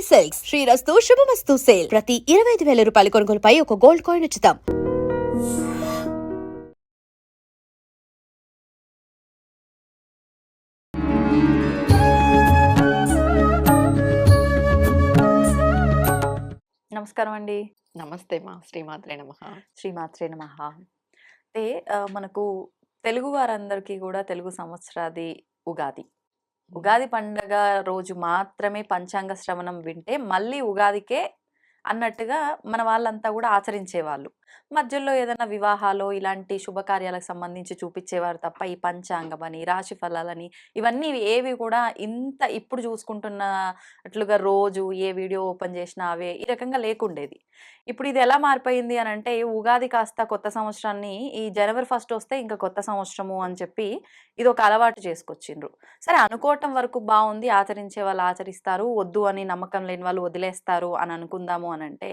Shalini silks శ్రీరస్తు శుభమస్తు sale ప్రతి ఇరవై ఐదు వేల రూపాయల కొనుగోలుపై ఒక గోల్డ్ కాయిన్ ఉచితం. నమస్కారం అండి. నమస్తే మా శ్రీమాత్రే నమ. శ్రీమాత్రే నమ. అంటే ఆ, మనకు తెలుగు వారందరికీ కూడా తెలుగు సంవత్సరాది ఉగాది. ఉగాది పండగ రోజు మాత్రమే పంచాంగ శ్రవణం వింటే మళ్ళీ ఉగాదికే అన్నట్టుగా మన వాళ్ళంతా కూడా ఆచరించేవాళ్ళు. మధ్యలో ఏదైనా వివాహాలు ఇలాంటి శుభకార్యాలకు సంబంధించి చూపించేవారు తప్ప ఈ పంచాంగం అని రాశి ఫలాలని ఇవన్నీ ఏవి కూడా ఇంత ఇప్పుడు చూసుకుంటున్నట్లుగా రోజు ఏ వీడియో ఓపెన్ చేసినా అవే ఈ రకంగా లేకుండేది. ఇప్పుడు ఇది ఎలా మారిపోయింది అని అంటే ఉగాది కాస్త కొత్త సంవత్సరాన్ని ఈ జనవరి ఫస్ట్ వస్తే ఇంకా కొత్త సంవత్సరము అని చెప్పి ఇది ఒక అలవాటు చేసుకొచ్చిండ్రు. సరే అనుకోవటం వరకు బాగుంది ఆచరించే వాళ్ళు ఆచరిస్తారు వద్దు అని నమ్మకం లేని వాళ్ళు వదిలేస్తారు అని అనుకుందాము అని అంటే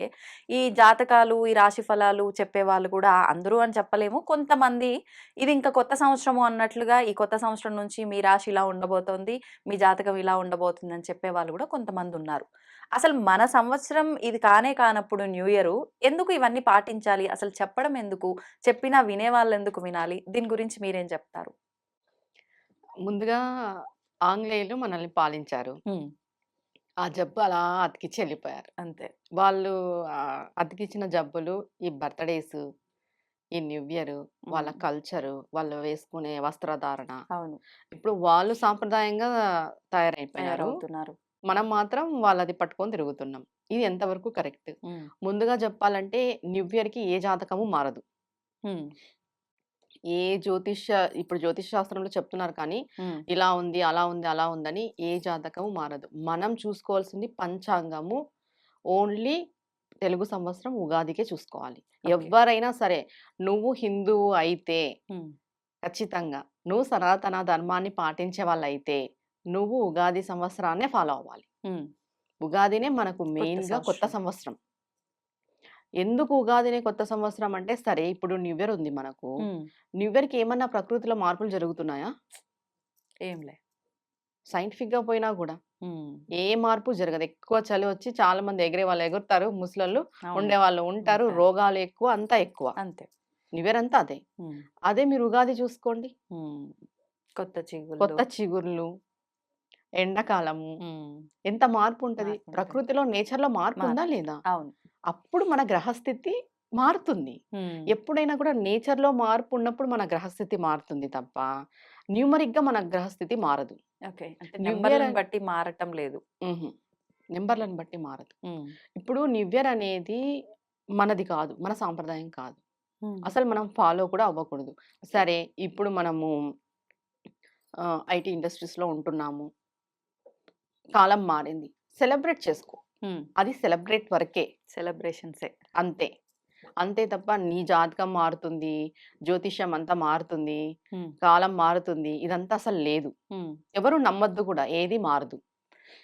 ఈ జాతకాలు ఈ రాశి ఫలాలు చెప్పే వాళ్ళు కూడా అందరూ అని చెప్పలేము. కొంతమంది ఇది ఇంకా కొత్త సంవత్సరము అన్నట్లుగా ఈ కొత్త సంవత్సరం నుంచి మీ రాశి ఇలా ఉండబోతోంది మీ జాతకం ఇలా ఉండబోతుంది అని చెప్పే వాళ్ళు కూడా కొంతమంది ఉన్నారు. అసలు మన సంవత్సరం ఇది కానే కానప్పుడు న్యూ ఇయర్ ఎందుకు ఇవన్నీ పాటించాలి? అసలు చెప్పడం ఎందుకు? చెప్పినా వినే వాళ్ళు ఎందుకు వినాలి? దీని గురించి మీరేం చెప్తారు? ముందుగా ఆంగ్లేయులు మనల్ని పాలించారు. ఆ జబ్బు అలా అతికిచ్చి వెళ్ళిపోయారు అంతే. వాళ్ళు అతికిచ్చిన జబ్బులు ఈ బర్త్డేస్ ఈ న్యూ ఇయర్ వాళ్ళ. కల్చరు వాళ్ళు వేసుకునే వస్త్రధారణ అవును. ఇప్పుడు వాళ్ళు సాంప్రదాయంగా తయారైపోయారు తయారవుతున్నారు. మనం మాత్రం వాళ్ళది పట్టుకొని తిరుగుతున్నాం. ఇది ఎంతవరకు కరెక్ట్? ముందుగా చెప్పాలంటే న్యూ ఇయర్కి ఏ జాతకము మారదు. ఏ జ్యోతిష్య ఇప్పుడు జ్యోతిష్ శాస్త్రంలో చెప్తున్నారు కానీ ఇలా ఉంది అలా ఉంది అలా ఉందని ఏ జాతకము మారదు. మనం చూసుకోవాల్సింది పంచాంగము. ఓన్లీ తెలుగు సంవత్సరం ఉగాదికే చూసుకోవాలి. ఎవరైనా సరే నువ్వు హిందువు అయితే ఖచ్చితంగా నువ్వు సనాతన ధర్మాన్ని పాటించే వాళ్ళైతే నువ్వు ఉగాది సంవత్సరాన్నే ఫాలో అవ్వాలి. ఉగాదినే మనకు మెయిన్గా కొత్త సంవత్సరం. ఎందుకు ఉగాదినే కొత్త సంవత్సరం అంటే సరే ఇప్పుడు న్యూ ఇయర్ ఉంది మనకు. న్యూ ఇయర్కి ఏమన్నా ప్రకృతిలో మార్పులు జరుగుతున్నాయా? ఏంలే. సైంటిఫిక్గా పోయినా కూడా ఏ మార్పు జరగదు. ఎక్కువ చలి వచ్చి చాలా మంది ఎగిరే వాళ్ళు ఎగురుతారు ముసలోళ్ళు అవును, ఉండే వాళ్ళు ఉంటారు. రోగాలు ఎక్కువ అంతా ఎక్కువ. అంతే. న్యూ ఇయర్ అంతా అదే. అదే మీరు ఉగాది చూసుకోండి. కొత్త చిగురు కొత్త చిగుర్లు ఎండాకాలము. ఎంత మార్పు ఉంటది. ప్రకృతిలో నేచర్లో మార్పు ఉందా. లేదా? అవును. అప్పుడు మన గ్రహస్థితి మారుతుంది. ఎప్పుడైనా కూడా నేచర్లో మార్పు ఉన్నప్పుడు మన గ్రహస్థితి మారుతుంది తప్ప న్యూమరిక్గా మన గ్రహస్థితి మారదు. ఓకే. నెంబర్లను బట్టి మారటం లేదు. నెంబర్లను బట్టి మారదు. ఇప్పుడు న్యూ ఇయర్ అనేది మనది కాదు. మన సాంప్రదాయం కాదు. అసలు మనం ఫాలో కూడా అవ్వకూడదు. సరే ఇప్పుడు మనము ఐటీ ఇండస్ట్రీస్లో ఉంటున్నాము. కాలం మారింది. సెలబ్రేట్ చేసుకో. అది సెలబ్రేట్ వరకే. సెలబ్రేషన్సే. అంతే. అంతే తప్ప నీ జాతకం మారుతుంది జ్యోతిష్యం అంతా మారుతుంది కాలం మారుతుంది ఇదంతా అసలు లేదు. ఎవరు నమ్మద్దు కూడా ఏది మారదు.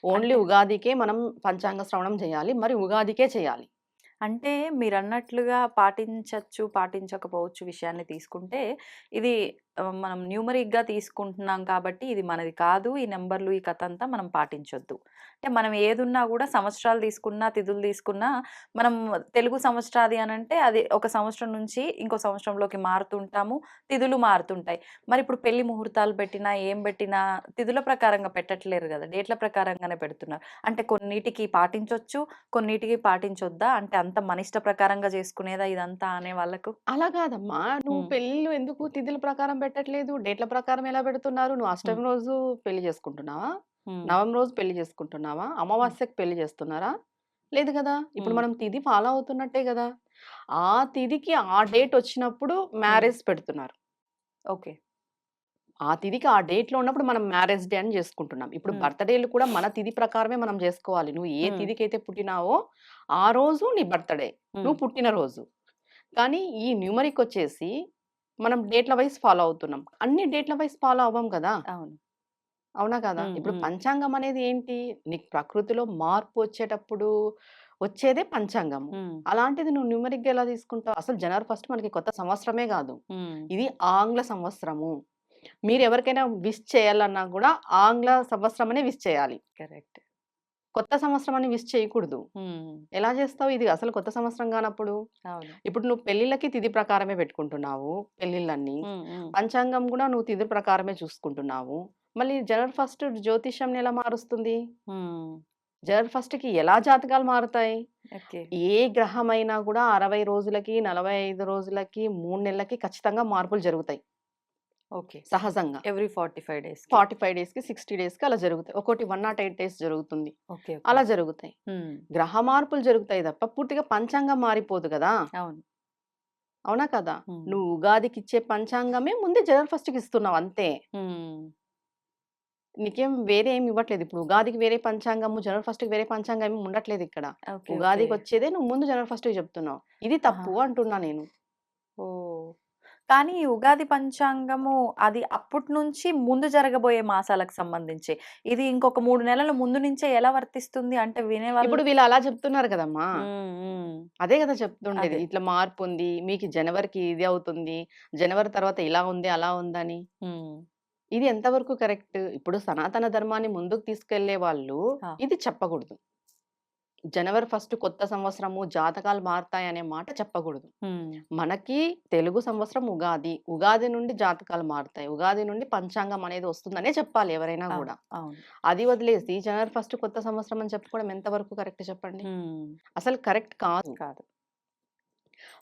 ఓన్లీ ఉగాదికే మనం పంచాంగ శ్రవణం చేయాలి మరి ఉగాదికే చేయాలి. అంటే మీరు అన్నట్లుగా పాటించవచ్చు పాటించకపోవచ్చు విషయాన్ని తీసుకుంటే ఇది మనం న్యూమరిక్గా తీసుకుంటున్నాం కాబట్టి ఇది మనది కాదు. ఈ నెంబర్లు ఈ కథ అంతా మనం పాటించొద్దు. అంటే మనం ఏదున్నా కూడా సంవత్సరాలు తీసుకున్నా తిథులు తీసుకున్నా మనం తెలుగు సంవత్సరాది అని అంటే అది ఒక సంవత్సరం నుంచి ఇంకో సంవత్సరంలోకి మారుతుంటాము. తిథులు మారుతుంటాయి. మరి ఇప్పుడు పెళ్ళి ముహూర్తాలు పెట్టినా ఏం పెట్టినా తిథుల ప్రకారంగా పెట్టట్లేరు కదా! డేట్ల ప్రకారంగానే పెడుతున్నారు. అంటే కొన్నిటికి పాటించొచ్చు కొన్నిటికి పాటించొద్దా? అంటే అంత మన ఇష్ట ప్రకారంగా చేసుకునేదా ఇదంతా అనే వాళ్ళకు? అలా కాదమ్మా. నువ్వు. పెళ్ళిళ్ళు ఎందుకు తిథుల ప్రకారం పెట్టట్లేదు. డేట్ల ప్రకారం ఎలా పెడుతున్నారు? నువ్వు అష్టమి రోజు పెళ్ళి చేసుకుంటున్నావా? నవమి రోజు పెళ్ళి చేసుకుంటున్నావా? అమావాస్యకి పెళ్ళి చేస్తున్నారా? లేదు కదా! ఇప్పుడు. మనం తిథి ఫాలో అవుతున్నట్టే కదా! ఆ తిథికి ఆ డేట్ వచ్చినప్పుడు మ్యారేజ్ పెడుతున్నారు. ఓకే. ఆ తిథికి ఆ డేట్లో ఉన్నప్పుడు మనం మ్యారేజ్ డే అని చేసుకుంటున్నాం. ఇప్పుడు. బర్త్డేలు కూడా మన తిథి ప్రకారమే మనం చేసుకోవాలి. నువ్వు ఏ. తిథికి అయితే పుట్టినావో ఆ రోజు నీ బర్త్డే. నువ్వు పుట్టిన రోజు. కానీ ఈ న్యూమరిక్ వచ్చేసి మనం డేట్ల వైస్ ఫాలో అవుతున్నాం. అన్ని డేట్ల వైస్ ఫాలో అవ్వం కదా! అవును. అవునా కదా! ఇప్పుడు. పంచాంగం అనేది ఏంటి? నీకు ప్రకృతిలో మార్పు వచ్చేటప్పుడు వచ్చేదే పంచాంగం అలాంటిది నువ్వు న్యూమరిక్ ఎలా తీసుకుంటావు? అసలు జనవరి ఫస్ట్ మనకి కొత్త సంవత్సరమే కాదు. ఇది ఆంగ్ల సంవత్సరము. మీరు ఎవరికైనా విష్ చేయాలన్నా కూడా ఆంగ్ల సంవత్సరం అనే విష్ చేయాలి. కరెక్ట్. కొత్త సంవత్సరం అని విష్ చేయకూడదు. ఎలా చేస్తావు ఇది అసలు కొత్త సంవత్సరం కానప్పుడు. ఇప్పుడు నువ్వు పెళ్ళిళ్ళకి తిథి ప్రకారమే పెట్టుకుంటున్నావు. హ్మ్. పంచాంగం కూడా నువ్వు తిథి ప్రకారమే చూసుకుంటున్నావు మళ్ళీ జనవరి ఫస్ట్ జ్యోతిష్యం ఎలా మారుస్తుంది. జనవరి ఫస్ట్కి ఎలా జాతకాలు మారుతాయి. ఏ గ్రహమైనా కూడా అరవై రోజులకి నలభై ఐదు రోజులకి మూడు నెలలకి ఖచ్చితంగా మార్పులు జరుగుతాయి ఓకే. సహజంగా ఎవ్రీ 45 డేస్‌కి. ఫార్టీ ఫైవ్ డేస్కి సిక్స్టీ డేస్కి అలా జరుగుతాయి ఒకటి వన్ నాట్ ఎయిట్ డేస్ జరుగుతుంది ఓకే. అలా జరుగుతాయి. గ్రహ మార్పులు జరుగుతాయి తప్ప పూర్తిగా పంచాంగం మారిపోదు కదా అవును. అవునా కదా. నువ్వు ఉగాదికి ఇచ్చే పంచాంగమే ముందే జనవరి ఫస్ట్కి ఇస్తున్నావు అంతే. నీకేం వేరే ఏమి ఇవ్వట్లేదు ఇప్పుడు ఉగాదికి వేరే పంచాంగము జనవరి ఫస్ట్కి వేరే పంచాంగం ఏమి ఉండట్లేదు ఇక్కడ. ఉగాదికి. వచ్చేదే నువ్వు ముందు జనవరి ఫస్ట్కి చెప్తున్నావు ఇది తప్పు! అంటున్నా నేను ఓహ్! కానీ ఈ ఉగాది పంచాంగము అది అప్పటి నుంచి ముందు జరగబోయే మాసాలకు సంబంధించి. ఇది ఇంకొక 3 నెలల ముందు నుంచే ఎలా వర్తిస్తుంది? అంటే వినేవాళ్ళు ఇప్పుడు వీళ్ళు అలా చెప్తున్నారు కదమ్మా. అదే కదా చెప్తుండేది. ఇట్లా మార్పు ఉంది మీకు జనవరికి ఇది అవుతుంది జనవరి తర్వాత ఇలా ఉంది అలా ఉందని. ఇది ఎంతవరకు కరెక్ట్ ఇప్పుడు సనాతన ధర్మాన్ని ముందుకు తీసుకెళ్ళే వాళ్ళు! ఇది చెప్పకూడదు జనవరి ఫస్ట్ కొత్త సంవత్సరము జాతకాలు మారుతాయి అనే మాట చెప్పకూడదు. మనకి తెలుగు సంవత్సరం ఉగాది ఉగాది నుండి జాతకాలు మారుతాయి ఉగాది నుండి పంచాంగం అనేది వస్తుందనే చెప్పాలి ఎవరైనా. కూడా. అది వదిలేసి జనవరి ఫస్ట్ కొత్త సంవత్సరం అని చెప్పుకోవడం ఎంతవరకు కరెక్ట్ చెప్పండి. అసలు కరెక్ట్ కాదు కాదు.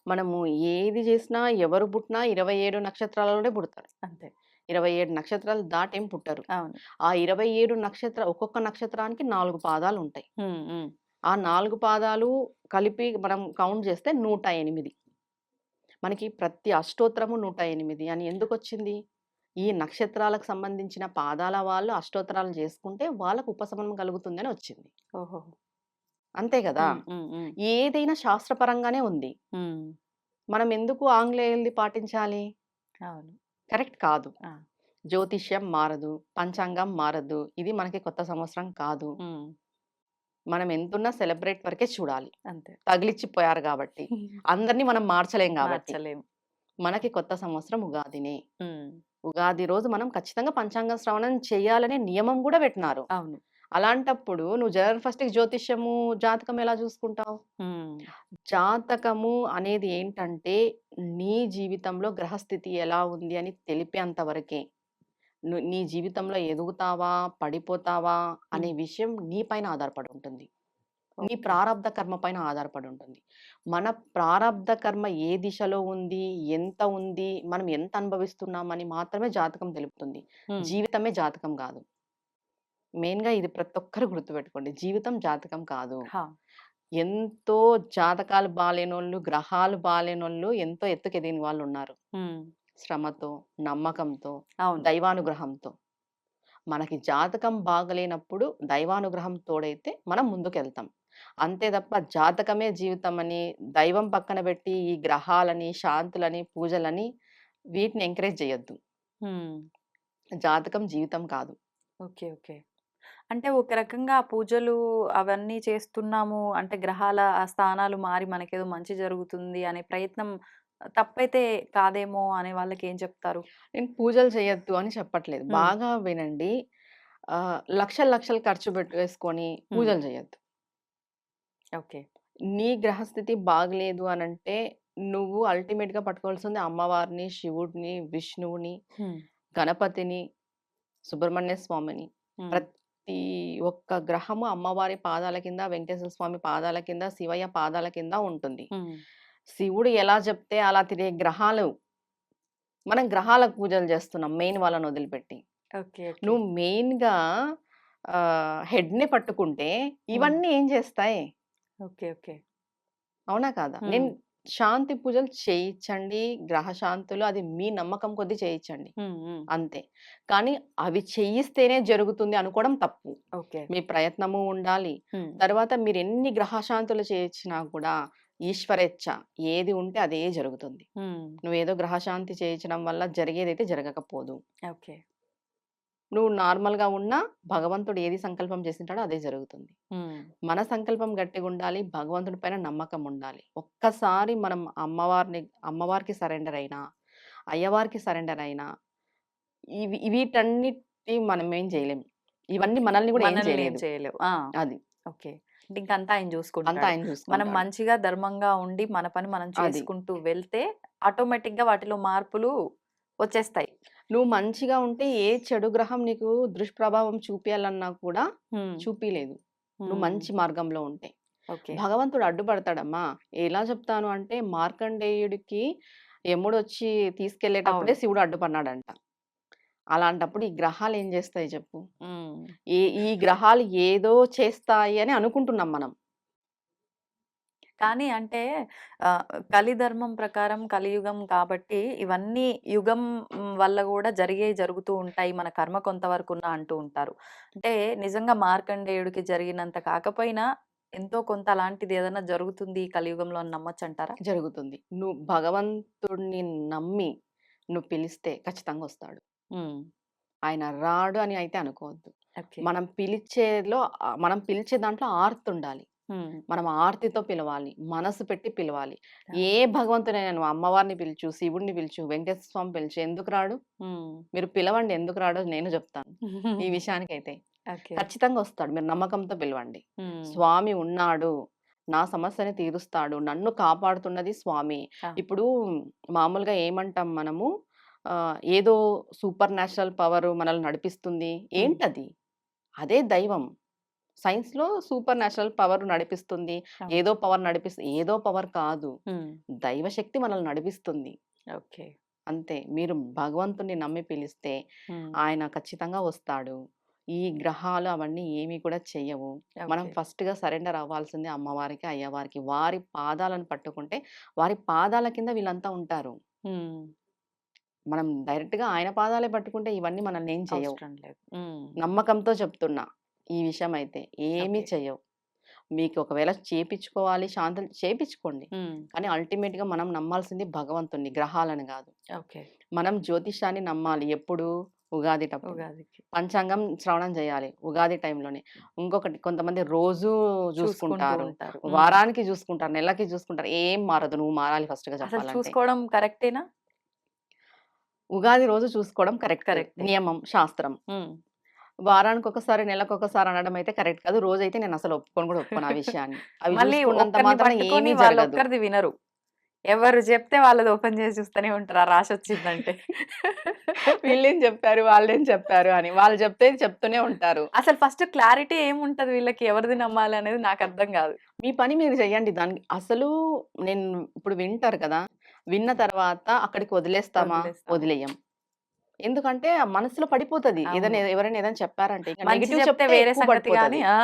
మనము ఏది చేసినా ఎవరు పుట్టినా ఇరవై ఏడు నక్షత్రాలలోనే పుడతారు అంతే. ఇరవై ఏడు నక్షత్రాలు దాటేం పుట్టరు. ఆ ఇరవై ఏడు నక్షత్ర ఒక్కొక్క నక్షత్రానికి నాలుగు పాదాలు ఉంటాయి. ఆ నాలుగు పాదాలు కలిపి మనం కౌంట్ చేస్తే నూట ఎనిమిది మనకి ప్రతి అష్టోత్తరము నూట ఎనిమిది అని ఎందుకు వచ్చింది ఈ నక్షత్రాలకు సంబంధించిన పాదాల వాళ్ళు అష్టోత్తరాలు చేసుకుంటే వాళ్ళకు ఉపశమనం కలుగుతుందని వచ్చింది ఓహో! అంతే కదా. ఏదైనా శాస్త్రపరంగానే ఉంది. మనం ఎందుకు ఆంగ్లేయుల్ది పాటించాలి అవును. కరెక్ట్ కాదు! జ్యోతిష్యం మారదు పంచాంగం మారదు ఇది మనకి కొత్త సంవత్సరం కాదు. మనం ఎంతున్నా సెలబ్రేట్ వరకే చూడాలి అంతే. తగిలిచ్చిపోయారు కాబట్టి అందరినీ మనం మార్చలేం కాబట్టి. మనకి కొత్త సంవత్సరం ఉగాదినే. ఉగాది రోజు మనం ఖచ్చితంగా పంచాంగ శ్రవణం చేయాలనే నియమం కూడా పెట్టినారు అవును. అలాంటప్పుడు నువ్వు జనవరి ఫస్ట్ జ్యోతిష్యము జాతకం ఎలా చూసుకుంటావు. జాతకము అనేది ఏంటంటే నీ జీవితంలో గ్రహస్థితి ఎలా ఉంది అని తెలిపేంత వరకే ను- నీ జీవితంలో ఎదుగుతావా? పడిపోతావా? అనే హ్మ్. విషయం నీ పైన ఆధారపడి ఉంటుంది నీ ఓకే. ప్రారంధ కర్మ పైన ఆధారపడి ఉంటుంది మన ప్రారంధ కర్మ ఏ దిశలో ఉంది? ఎంత ఉంది? మనం ఎంత అనుభవిస్తున్నామని మాత్రమే జాతకం తెలుపుతుంది. హ్మ్. జీవితమే జాతకం కాదు. మెయిన్గా ఇది ప్రతి ఒక్కరు గుర్తుపెట్టుకోండి. జీవితం జాతకం కాదు. హా! ఎంతో జాతకాలు బాలేనోళ్ళు గ్రహాలు బాలేనోళ్ళు ఎంతో ఎత్తుకు ఎదిగిన వాళ్ళు ఉన్నారు హ్మ్. శ్రమతో నమ్మకంతో. దైవానుగ్రహంతో మనకి జాతకం బాగలేనప్పుడు దైవానుగ్రహం తోడైతే మనం ముందుకెళ్తాం అంతే తప్ప జాతకమే జీవితం అని దైవం పక్కన పెట్టి ఈ గ్రహాలని శాంతులని పూజలని వీటిని ఎంకరేజ్ చేయొద్దు. జాతకం జీవితం కాదు ఓకే. ఓకే. అంటే ఒక రకంగా పూజలు అవన్నీ చేస్తున్నాము అంటే గ్రహాల ఆ స్థానాలు మారి మనకేదో మంచి జరుగుతుంది అనే ప్రయత్నం తప్పైతే కాదేమో అనే వాళ్ళకేం చెప్తారు? నేను పూజలు చేయొద్దు అని చెప్పట్లేదు. బాగా వినండి లక్షలు లక్షలు ఖర్చు పెట్టేసుకొని. పూజలు చేయొద్దు ఓకే. నీ గ్రహస్థితి బాగలేదు అని అంటే నువ్వు అల్టిమేట్గా పట్టుకోవాల్సింది అమ్మవారిని శివుడిని విష్ణువుని. గణపతిని సుబ్రహ్మణ్య స్వామిని. ప్రతి ఒక్క గ్రహము అమ్మవారి పాదాల కింద వెంకటేశ్వర స్వామి పాదాల కింద శివయ్య పాదాల కింద ఉంటుంది. శివుడు ఎలా చెప్తే అలా తిరిగే గ్రహాలు మనం గ్రహాలకు పూజలు చేస్తున్నాం మెయిన్ వాళ్ళని వదిలిపెట్టి. నువ్వు మెయిన్గా ఆ, head ని పట్టుకుంటే. ఇవన్నీ ఏం చేస్తాయి ఓకే. ఓకే. అవునా కాదా నేను. శాంతి పూజలు చేయించండి గ్రహ శాంతులు అది మీ నమ్మకం కొద్దీ చేయించండి. అంతే కానీ అవి చేయిస్తేనే జరుగుతుంది అనుకోవడం తప్పు ఓకే. మీ ప్రయత్నము ఉండాలి. తర్వాత మీరు ఎన్ని గ్రహశాంతులు చేయించినా కూడా ఈశ్వరేచ్ఛ. ఏది ఉంటే అదే జరుగుతుంది. నువ్వేదో గ్రహశాంతి చేయించడం వల్ల జరిగేదైతే జరగకపోదు. ఓకే. నువ్వు normal గా ఉన్నా భగవంతుడు ఏది సంకల్పం చేసింటాడో అదే జరుగుతుంది. మన సంకల్పం గట్టిగా ఉండాలి భగవంతుడి పైన నమ్మకం ఉండాలి. ఒక్కసారి మనం అమ్మవారిని అమ్మవారికి సరెండర్ అయినా అయ్యవారికి సరెండర్ అయినా ఇవి వీటన్నిటి మనం ఏం చేయలేం. ఇవన్నీ మనల్ని కూడా ఏం చేయలేదు! అది. ఓకే. ఇంకంతా ఆయన చూసుకుంటాడు. ఆయన మనం మంచిగా ధర్మంగా ఉండి మన పని మనం చేసుకుంటూ వెళ్తే ఆటోమేటిక్గా వాటిలో మార్పులు వచ్చేస్తాయి. నువ్వు మంచిగా ఉంటే ఏ చెడు గ్రహం నీకు దుష్ప్రభావం చూపించాలన్నా కూడా. చూపిలేదు. నువ్వు. మంచి మార్గంలో ఉంటే. ఓకే. భగవంతుడు అడ్డుపడతాడమ్మా. ఎలా చెప్తాను అంటే మార్కండేయుడికి యముడు వచ్చి తీసుకెళ్ళేటప్పుడే శివుడు అడ్డుపన్నాడంట అలాంటప్పుడు ఈ గ్రహాలు ఏం చేస్తాయి చెప్పు. ఈ ఈ గ్రహాలు ఏదో చేస్తాయి అని అనుకుంటున్నాం మనం కానీ అంటే ఆహ్, కలి ధర్మం ప్రకారం కలియుగం కాబట్టి ఇవన్నీ యుగం వల్ల గూడా జరిగేయి జరుగుతూ ఉంటాయి. మన కర్మ కొంతవరకున్న అంటూ ఉంటారు. అంటే నిజంగా మార్కండేయుడికి జరిగినంత కాకపోయినా ఎంతో కొంత అలాంటిది ఏదైనా జరుగుతుంది ఈ కలియుగంలో అని నమ్మొచ్చంటారా? జరుగుతుంది నువ్వు భగవంతుడిని నమ్మి నువ్వు పిలిస్తే ఖచ్చితంగా వస్తాడు హ్మ్. ఆయన రాడు అని అయితే అనుకోవద్దు ఓకే. మనం పిలిచేలో మనం పిలిచే దాంట్లో ఆర్తి ఉండాలి హ్మ్. మనం ఆర్తితో పిలవాలి మనసు పెట్టి పిలవాలి ఆ! ఏ భగవంతుడైనా నువ్వు అమ్మవారిని పిలుచు శివుడిని పిలుచు వెంకటేశ్వర స్వామి పిలుచు ఎందుకు రాడు హ్మ్. మీరు పిలవండి ఎందుకు రాడో నేను చెప్తాను ఈ విషయానికైతే ఓకే. ఖచ్చితంగా వస్తాడు మీరు నమ్మకంతో పిలవండి హ్మ్. స్వామి ఉన్నాడు నా సమస్యని తీరుస్తాడు నన్ను కాపాడుతున్నది స్వామి ఆ! ఇప్పుడు మామూలుగా ఏమంటాం మనము ఏదో సూపర్ న్యాచురల్ పవర్ మనల్ని నడిపిస్తుంది. ఏంటది అదే దైవం సైన్స్లో సూపర్ న్యాచురల్ పవర్ నడిపిస్తుంది. ఏదో పవర్ నడిపిస్తుంది ఏదో పవర్ కాదు. దైవశక్తి మనల్ని నడిపిస్తుంది ఓకే. అంతే మీరు భగవంతుని నమ్మి పిలిస్తే. ఆయన ఖచ్చితంగా వస్తాడు ఈ గ్రహాలు అవన్నీ ఏమీ కూడా చెయ్యవు మనం ఓకే. ఫస్ట్గా సరెండర్ అవ్వాల్సింది అమ్మవారికి అయ్యవారికి వారి పాదాలను పట్టుకుంటే వారి పాదాల కింద వీళ్ళంతా ఉంటారు. మనం డైరెక్ట్గా ఆయన పాదాలే పట్టుకుంటే ఇవన్నీ మనల్ని ఏం. హ్మ్. నమ్మకంతో చెప్తున్నా ఈ విషయం అయితే ఏమీ ఓకే. చెయ్యవు మీకు ఒకవేళ చేపించుకోవాలి శాంతం చేపించుకోండి. కానీ అల్టిమేట్గా మనం నమ్మాల్సింది భగవంతుని గ్రహాలను కాదు. మనం జ్యోతిషాన్ని నమ్మాలి ఎప్పుడు ఉగాది. పంచాంగం శ్రవణం చేయాలి ఉగాది టైంలోనే ఇంకొకటి కొంతమంది రోజు చూసుకుంటూ చూసుకుంటారు. వారానికి చూసుకుంటారు నెలకి చూసుకుంటారు ఏం మారదు నువ్వు మారాలి ఫస్ట్గా చూసుకోవడం కరెక్టేనా? ఉగాది రోజు చూసుకోవడం కరెక్ట్ కరెక్టే. నియమం శాస్త్రం. వారానికి ఒకసారి నెలకు ఒకసారి అనడం అయితే కరెక్ట్ కాదు రోజైతే నేను అసలు ఒప్పుకొని కూడా ఒప్పుకోను ఆ విషయాన్ని అవి వాళ్ళొక్కరిది వినరు. ఎవరు చెప్తే వాళ్ళది ఓపెన్ చేసి చూస్తూనే ఉంటారు. ఆ రాశొచ్చిందంటే. వీళ్ళేం చెప్పారు వాళ్ళేం చెప్పారు అని వాళ్ళు చెప్తే చెప్తూనే ఉంటారు అసలు ఫస్ట్ క్లారిటీ ఏముంటది వీళ్ళకి ఎవరిది నమ్మాలి అనేది నాకు అర్థం కాదు. మీ పని మీరు చెయ్యండి దానికి అసలు నేను ఇప్పుడు వింటారు కదా విన్న తర్వాత అక్కడికి వదిలేస్తామా. వదిలేయం ఎందుకంటే మనసులో పడిపోతది ఏదైనా. ఎవరైనా ఏదైనా చెప్పారంటే నెగిటివ్ చెప్తే వేరే సంగతి ఆ!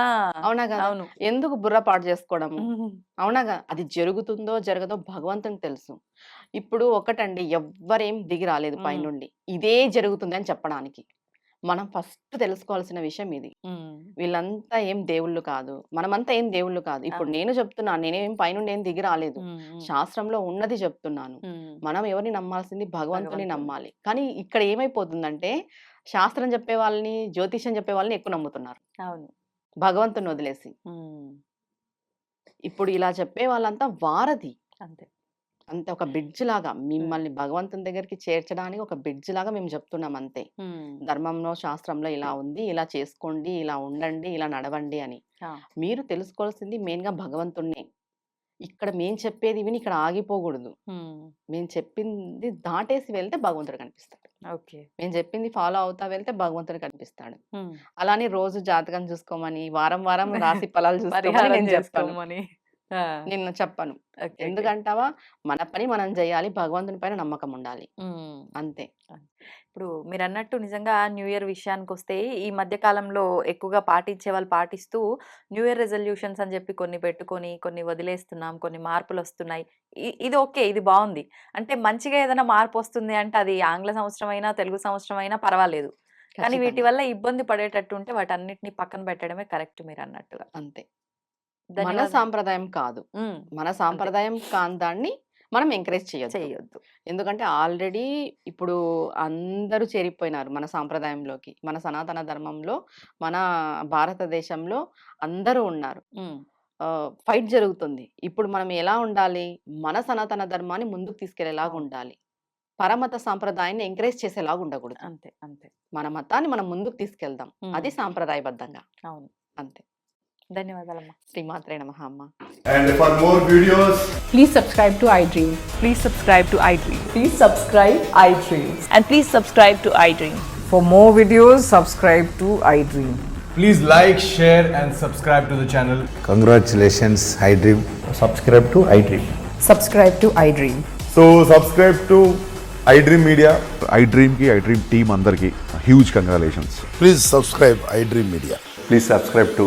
అవునా కదా. ఎందుకు బుర్ర పాడు చేసుకోవడము హ్మ్. అవునాగా అది జరుగుతుందో జరగదో భగవంతునికి తెలుసు ఇప్పుడు ఒకటండి ఎవ్వరేం దిగి రాలేదు. పైనుండి ఇదే జరుగుతుంది అని చెప్పడానికి మనం ఫస్ట్ తెలుసుకోవాల్సిన విషయం ఇది. వీళ్ళంతా ఏం దేవుళ్ళు కాదు మనమంతా ఏం దేవుళ్ళు కాదు ఇప్పుడు. నేను చెప్తున్నాను నేనేం పైనుండి ఏం దిగి రాలేదు. శాస్త్రంలో ఉన్నది చెప్తున్నాను. మనం ఎవరిని నమ్మాల్సింది భగవంతుని. నమ్మాలి కానీ ఇక్కడ ఏమైపోతుందంటే శాస్త్రం చెప్పే వాళ్ళని జ్యోతిష్యం చెప్పే వాళ్ళని ఎక్కువ నమ్ముతున్నారు అవును. భగవంతుని వదిలేసి. ఇప్పుడు ఇలా చెప్పే వాళ్ళంతా వారధి అంతే. అంతే ఒక బ్రిడ్జ్ లాగా. మిమ్మల్ని భగవంతుని దగ్గరికి చేర్చడానికి ఒక బ్రిడ్జ్ లాగా మేము చెప్తున్నాం అంతే. ధర్మంలో శాస్త్రంలో ఇలా ఉంది ఇలా చేసుకోండి ఇలా ఉండండి ఇలా నడవండి అని! మీరు తెలుసుకోవాల్సింది మెయిన్గా భగవంతుణ్ణి ఇక్కడ మేం చెప్పేది విని ఇక్కడ ఆగిపోకూడదు. మేము చెప్పింది దాటేసి వెళ్తే భగవంతుడు కనిపిస్తాడు ఓకే. మేము చెప్పింది ఫాలో అవుతా వెళ్తే భగవంతుడు కనిపిస్తాడు. అలానే రోజు జాతకం చూసుకోమని వారం వారం రాశి ఫలాలు నేను చేసుకోమని. ఆ! నిన్ను చెప్పను ఓకే. ఓకే. ఎందుకంటావా మన పని మనం చేయాలి భగవంతుని పైన నమ్మకం ఉండాలి. అంతే ఇప్పుడు మీరన్నట్టు నిజంగా న్యూ ఇయర్ విషయానికొస్తే ఈ మధ్య కాలంలో ఎక్కువగా పాటించే వాళ్ళు పాటిస్తూ న్యూ ఇయర్ రెజల్యూషన్స్ అని చెప్పి కొన్ని పెట్టుకొని కొన్ని వదిలేస్తున్నాం కొన్ని మార్పులు వస్తున్నాయి ఇ- ఇది ఓకే ఇది బాగుంది అంటే మంచిగా ఏదైనా మార్పు వస్తుంది అంటే అది ఆంగ్ల సంవత్సరం అయినా తెలుగు సంవత్సరం అయినా పర్వాలేదు కానీ వీటి ఖచ్చితంగా. వల్ల ఇబ్బంది పడేటట్టు ఉంటే వాటన్నిటిని పక్కన పెట్టడమే కరెక్ట్ మీరు అన్నట్టుగా అంతే మన. సాంప్రదాయం కాదు. మన సాంప్రదాయం కాని దాన్ని మనం ఎంకరేజ్ చేయొద్దు. చెయ్యొద్దు ఎందుకంటే ఆల్రెడీ ఇప్పుడు అందరూ చేరిపోయినారు మన సాంప్రదాయంలోకి. మన సనాతన ధర్మంలో మన భారతదేశంలో అందరూ ఉన్నారు. ఫైట్ జరుగుతుంది. ఇప్పుడు మనం ఎలా ఉండాలి? మన సనాతన ధర్మాన్ని ముందుకు తీసుకెళ్ళేలాగా. ఉండాలి. పరమత సాంప్రదాయాన్ని ఎంకరేజ్ చేసేలాగా ఉండకూడదు. అంతే అంతే. మన మతాన్ని మనం ముందుకు తీసుకెళ్దాం. అది సాంప్రదాయబద్ధంగా. అవును. అంతే. ధన్యవాదాలమ్మా శ్రీమాత్రే నమః అమ్మ And for more videos, Please subscribe to iDream. Please subscribe to iDream. Please subscribe iDreams. And please subscribe to iDream. For more videos, subscribe to iDream. Please like, share, and subscribe to the channel. Congratulations, iDream. subscribe to iDream. Subscribe to iDream. so subscribe to iDream Media. I డ్రీమ్కి I dream team అందరికీ huge congratulations Please subscribe iDream Media. Please subscribe to